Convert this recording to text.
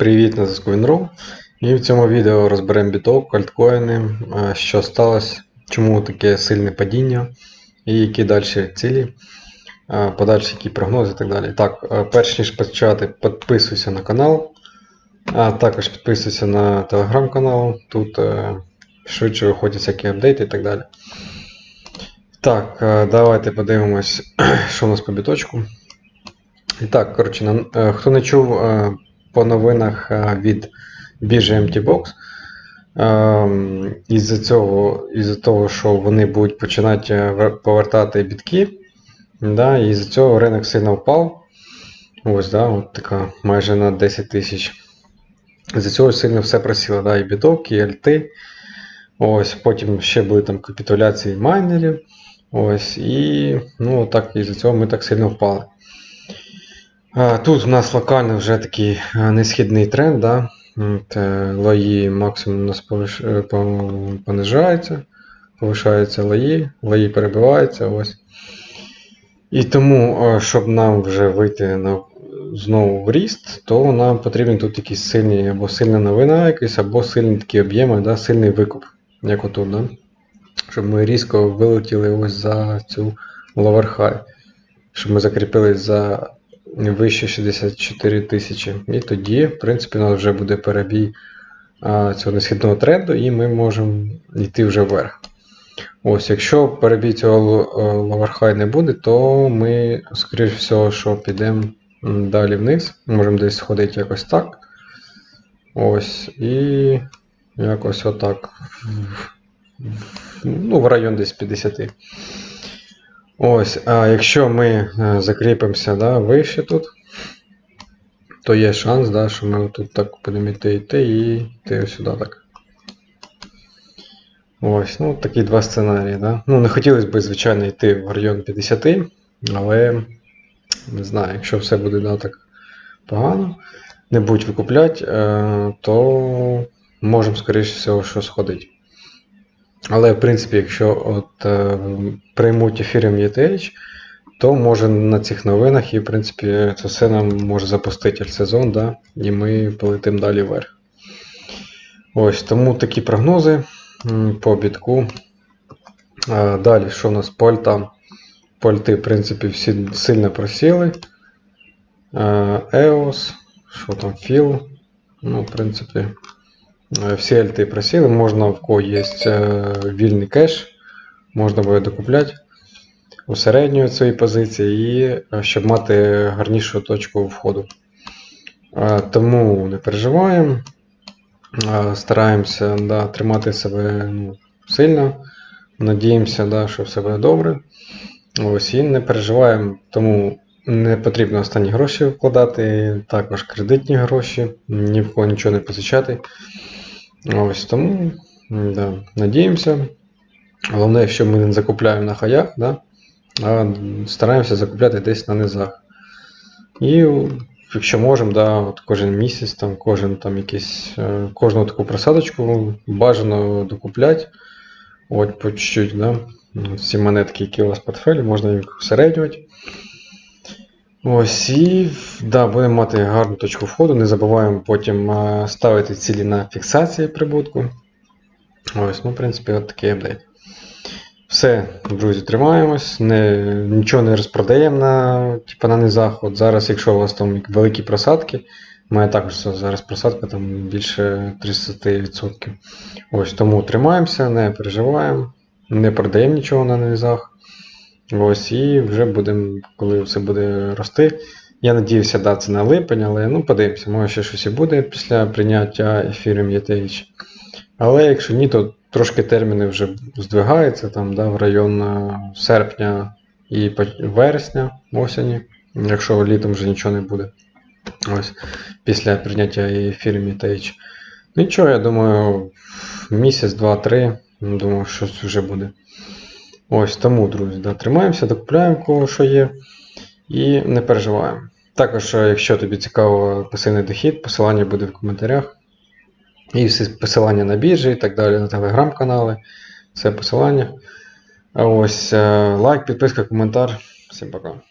Привіт на зв'язку. І в цьому відео розберемо біток, альткоїни, е, що сталося, чому таке сильне падіння і які далі цілі, е, подальші які прогнози і так далі. Так, е, перш ніж почати, підписуйся на канал, а також підписуйся на телеграм-канал. Тут швидше виходять всякі апдейти і так далі. Так, давайте подивимось, що у нас по біточку. І так, коротше, хто не чув по новинах е, від біржі MTBox, е, із-за цього, із-за того, що вони будуть починати е, повертати бітки, да, і з-за цього ринок сильно впав. Ось, да, от така майже на 10 тисяч. З-за цього сильно все просіло, да, і біток, і альти. Ось, потім ще були там капітуляції майнерів. Ось, і ну, так, із-за цього ми так сильно впали. Тут у нас локально вже такий е, несхідний тренд, да? Лої максимум у нас е, понижаються, повишаються лої, лої перебиваються. Ось. І тому, е, щоб нам вже вийти на знову в ріст, то нам потрібен тут якийсь сильний або сильна новина, якийсь, або сильні такі об'єми, да? сильний викуп, як отут. Да? Щоб ми різко вилетіли ось за цю high. Щоб ми закріпились за вище 64 тисячі. І тоді, в принципі, у нас вже буде перебій а, цього несхідного тренду, і ми можемо йти вже вверх. Ось, якщо перебій цього ловерхай не буде, то ми, скоріш всього, що підемо далі вниз. Можемо десь сходити якось так. Ось, і якось отак. Ну, в район десь 50. Ось, а якщо ми е, закріпимося да, вище тут, то є шанс, да, що ми тут так будемо йти, йти і йти ось сюди так. Ось, ну такі два сценарії. Да? Ну, не хотілося б, звичайно, йти в район 50, але не знаю, якщо все буде да, так погано, не будуть викупляти, е, то можемо, скоріше всього, що сходити. Але, в принципі, якщо от, е, приймуть Ethereum ETH, то може на цих новинах, і, в принципі, це все нам може запустити сезон, да? і ми полетимо далі вверх. Ось, тому такі прогнози по бітку. Е, Далі, що у нас по альтам? По в принципі, всі сильно просіли. Е, EOS, що там, FIL. Ну, в принципі, Е, всі альти просіли, можна в кого є е, вільний кеш, можна буде докупляти усереднюю цієї позиції, і щоб мати гарнішу точку входу. Тому не переживаємо, стараємося да, тримати себе ну, сильно, надіємося, да, що все буде добре. Ось, і не переживаємо, тому не потрібно останні гроші вкладати, також кредитні гроші, ні в кого нічого не позичати. Ось тому да, надіємося. Головне, що ми не закупляємо на хаях, да, а стараємося закупляти десь на низах. І якщо можемо, да, от кожен місяць, там, кожен, там, якийсь, е, кожну таку просадочку бажано докупляти. От по чуть-чуть, да. Всі монетки, які у вас в портфелі, можна їх усереднювати. Ось і да, будемо мати гарну точку входу. Не забуваємо потім е, ставити цілі на фіксації прибутку. Ось, ну, в принципі, от такий апдейт. Все, друзі, тримаємось. Не, нічого не розпродаємо на, типу, на низах. От зараз, якщо у вас там великі просадки, мене також зараз просадка там більше 30%. Ось тому тримаємося, не переживаємо, не продаємо нічого на низах. Ось, і вже будемо, коли все буде рости. Я надіюся, да, це на липень, але ну подивимося, може ще щось і буде після прийняття Ethereum ETH. Але якщо ні, то трошки терміни вже здвигаються там, да, в район е, серпня і вересня, осені, якщо літом вже нічого не буде. Ось, після прийняття Ethereum ETH. Нічого, я думаю, місяць, два-три, думаю, щось вже буде. Ось тому, друзі, да, тримаємося, докупляємо кого що є. І не переживаємо. Також, е, якщо тобі цікаво пасивний дохід, посилання буде в коментарях. І всі посилання на біржі і так далі, на телеграм-канали. Все посилання. Ось е, лайк, підписка, коментар. Всім пока.